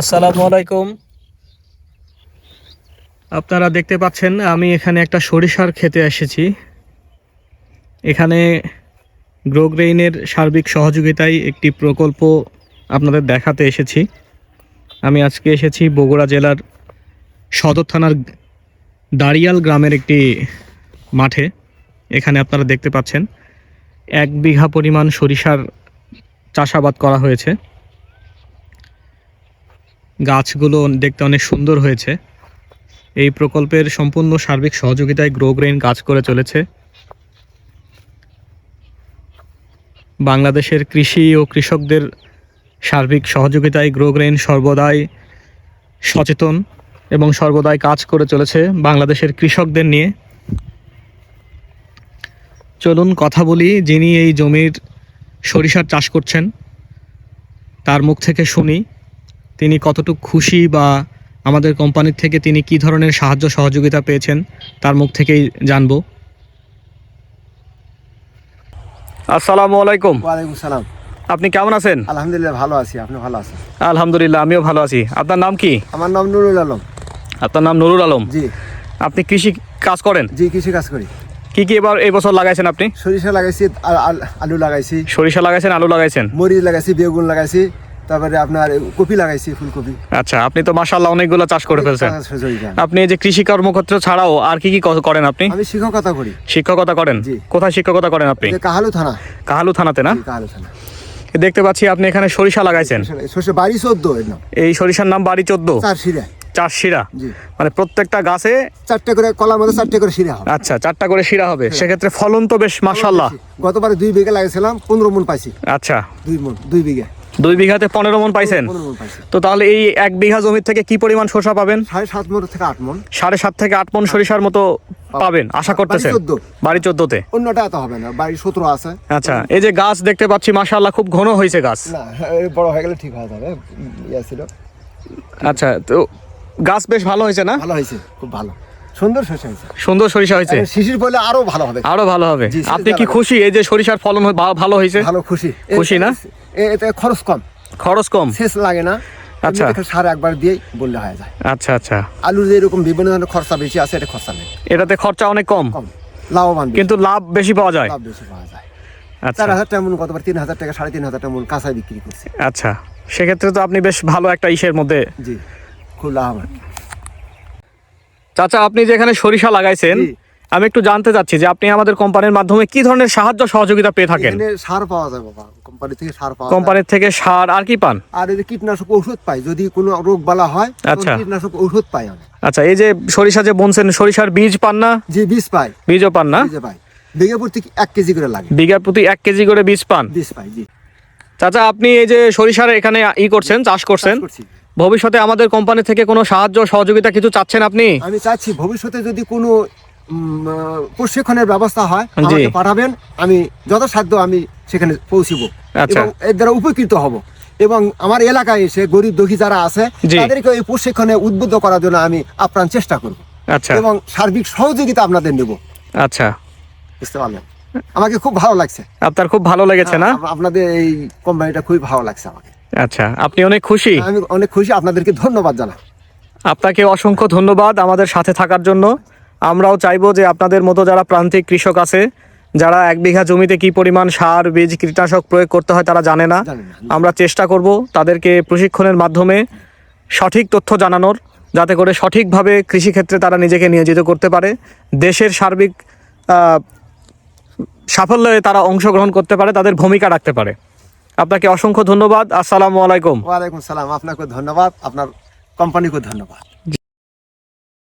আসসালামু আলাইকুম। আপনারা দেখতে পাচ্ছেন, আমি এখানে একটা সরিষার খেতে এসেছি। এখানে গ্রোগ্রেইনের সার্বিক সহযোগিতায় একটি প্রকল্প আপনাদের দেখাতে এসেছি। আমি আজকে এসেছি বগুড়া জেলার সদর থানার দাঁড়িয়াল গ্রামের একটি মাঠে। এখানে আপনারা দেখতে পাচ্ছেন, এক বিঘা পরিমাণ সরিষার চাষাবাদ করা হয়েছে। গাছগুলো দেখতে অনেক সুন্দর হয়েছে। এই প্রকল্পের সম্পূর্ণ সার্বিক সহযোগিতায় গ্রো গ্রেন কাজ করে চলেছে। বাংলাদেশের কৃষি ও কৃষকদের সার্বিক সহযোগিতায় গ্রো গ্রেন সর্বদাই সচেতন এবং সর্বদাই কাজ করে চলেছে বাংলাদেশের কৃষকদের নিয়ে। চলুন কথা বলি যিনি এই জমির সরিষার চাষ করছেন। তার মুখ থেকে শুনি। তিনি কতটুকু খুশি বা আমাদের কোম্পানির থেকে তিনি কি ধরনের সাহায্য সহযোগিতা পেয়েছেন তার মুখ থেকেই জানব। আসসালামু আলাইকুম। ওয়ালাইকুম সালাম। আপনি কেমন আছেন? আলহামদুলিল্লাহ ভালো আছি। আপনি ভালো আছেন? আলহামদুলিল্লাহ আমিও ভালো আছি। আপনার নাম কি? আমার নাম নুরুল আলম। আপনার নাম নুরুল আলম? জি। আপনি কৃষি কাজ করেন? জি কৃষি কাজ করি। কি কি এবার এই বছর লাগাইছেন আপনি? সরিষা লাগাইছি আল- লাগাইছি। সরিষা লাগাইছেন আলু লাগাইছেন? মরিচ লাগাইছি বেগুন লাগাইছি। তারপরে আপনার কপি লাগাইছি ফুলকপি। আচ্ছা আপনি তো মাশাল্লাহ অনেকগুলো চাষ করে ফেলছেন। আপনি এই যে কৃষি কর্মক্ষেত্র ছাড়াও আর কি কি করেন আপনি? আমি শিক্ষকতা করি। শিক্ষকতা করেন? কোথায় শিক্ষকতা করেন আপনি? কাহালু থানা। কাহালু থানাতে না? কাহালু থানা। দেখতে পাচ্ছি আপনি এখানে সরিষা লাগাইছেন। সরষে বাড়ি চোদ্দ এই সরিষার নাম বাড়ি চোদ্দ? চার শিরা। মানে প্রত্যেকটা গাছে চারটে করে কলার মধ্যে চারটে করে শিরা হবে। আচ্ছা চারটা করে শিরা হবে। হ্যাঁ। সেক্ষেত্রে ফলন তো বেশ মাশাল্লাহ গতবারে দুই বিঘা লাগাইছিলাম পনেরো মন পাইছি। আচ্ছা। দুই মন দুই বিঘা। দুই বিঘাতে পনেরো মন পাইছেন? তো তাহলে এই এক বিঘা জমির থেকে কি পরিমাণ শসা পাবেন? সাড়ে সাত মন থেকে আট মন। সাড়ে সাত থেকে আট মন সরিষার মতো পাবেন। আশা করতেছেন? বাড়ি 14 বাড়ি চোদ্দতে? অন্যটা এত হবে না বাড়ি সতেরো আছে। আচ্ছা এই যে গাছ দেখতে পাচ্ছি মাশাল্লাহ খুব ঘন হয়েছে গাছ। না বড় হয়ে গেলে ঠিক হয়ে যাবে ইয়ে ছিল। আচ্ছা তো গাছ বেশ ভালো হয়েছে না? ভালো হয়েছে খুব ভালো। সুন্দর শস্য হয়েছে। সুন্দর সরিষা হয়েছে? শিশির পড়লে আরও ভালো হবে। আরও ভালো হবে। আপনি কি খুশি? এই যে সরিষার ফলন ভালো হয়েছে? ভালো খুশি। খুশি না? এতে খরচ কম। খরচ কম? শেষ লাগে না। আচ্ছা। সার একবার দিয়েই বললে হয়ে যায়। আচ্ছা আচ্ছা। আলু যে এরকম বিভিন্ন ধরনের খরচা বেশি আছে এটা খরচা নেই। এটাতে খরচা অনেক কম? কম। লাভবান কিন্তু লাভ বেশি পাওয়া যায়? লাভ বেশি পাওয়া যায়। আচ্ছা। চার হাজার টাকা মূল কতবার তিন হাজার টাকা সাড়ে তিন হাজার টাকা মূল কাঁচায় বিক্রি করছে। আচ্ছা। সেক্ষেত্রে তো আপনি বেশ ভালো একটা ইসের মধ্যে জি খুব লাভবান। চাচা আপনি যেখানে সরিষা লাগাইছেন আমি একটু জানতে চাচ্ছি যে আপনি আমাদের কোম্পানির মাধ্যমে কি ধরনের সাহায্য সহযোগিতা পেয়ে থাকেন? সার পাওয়া যায় বাবা কোম্পানি থেকে সার পাওয়া যায়। কোম্পানির থেকে সার আর কি পান? আর এই যে কীটনাশক ঔষধ পাই যদি কোনো রোগ বালা হয় আচ্ছা। কীটনাশক ঔষধ পাই আচ্ছা এই যে সরিষা যে বুনছেন সরিষার বীজ পান না? যে বীজ পাই। বীজও পান না? পাই। বিঘা প্রতি এক কেজি করে লাগে? বিঘা প্রতি এক কেজি করে বীজ পান? বীজ পাই জি। চাচা আপনি এই যে সরিষার এখানে ই করছেন চাষ করছেন। ভবিষ্যতে আমাদের কোম্পানি থেকে কোনো সাহায্য সহযোগিতা কিছু চাচ্ছেন আপনি? আমি চাচ্ছি ভবিষ্যতে যদি কোনো প্রশিক্ষণের ব্যবস্থা হয় আমাকে পাঠাবেন আমি যথাসাধ্য আমি সেখানে পৌঁছিব। আচ্ছা। এবং এর দ্বারা উপকৃত হব। এবং আমার এলাকায় এসে গরিব দুঃখী যারা আছে তাদেরকে এই প্রশিক্ষণে উদ্বুদ্ধ করার জন্য আমি আপ্রাণ চেষ্টা করব। আচ্ছা। এবং সার্বিক সহযোগিতা আপনাদের নেব। আচ্ছা। বুঝতে পারলেন? আমাকে খুব ভালো লাগছে। আপনার খুব ভালো লেগেছে না? আপনাদের এই কোম্পানিটা খুবই ভালো লাগছে আমাকে। আচ্ছা আপনি অনেক খুশি? আমি অনেক খুশি আপনাদেরকে ধন্যবাদ জানাই। আপনাকে অসংখ্য ধন্যবাদ আমাদের সাথে থাকার জন্য। আমরাও চাইব যে আপনাদের মতো যারা প্রান্তিক কৃষক আছে যারা এক বিঘা জমিতে কি পরিমাণ সার বীজ কীটনাশক প্রয়োগ করতে হয় তারা জানে না। আমরা চেষ্টা করব তাদেরকে প্রশিক্ষণের মাধ্যমে সঠিক তথ্য জানানোর যাতে করে সঠিকভাবে কৃষিক্ষেত্রে তারা নিজেকে নিয়োজিত করতে পারে। দেশের সার্বিক সাফল্যে তারা অংশগ্রহণ করতে পারে তাদের ভূমিকা রাখতে পারে। আপনাকে অসংখ্য ধন্যবাদ। আসসালামু আলাইকুম। ওয়ালাইকুম সালাম। আপনাকে ধন্যবাদ। আপনার কোম্পানিকে ধন্যবাদ।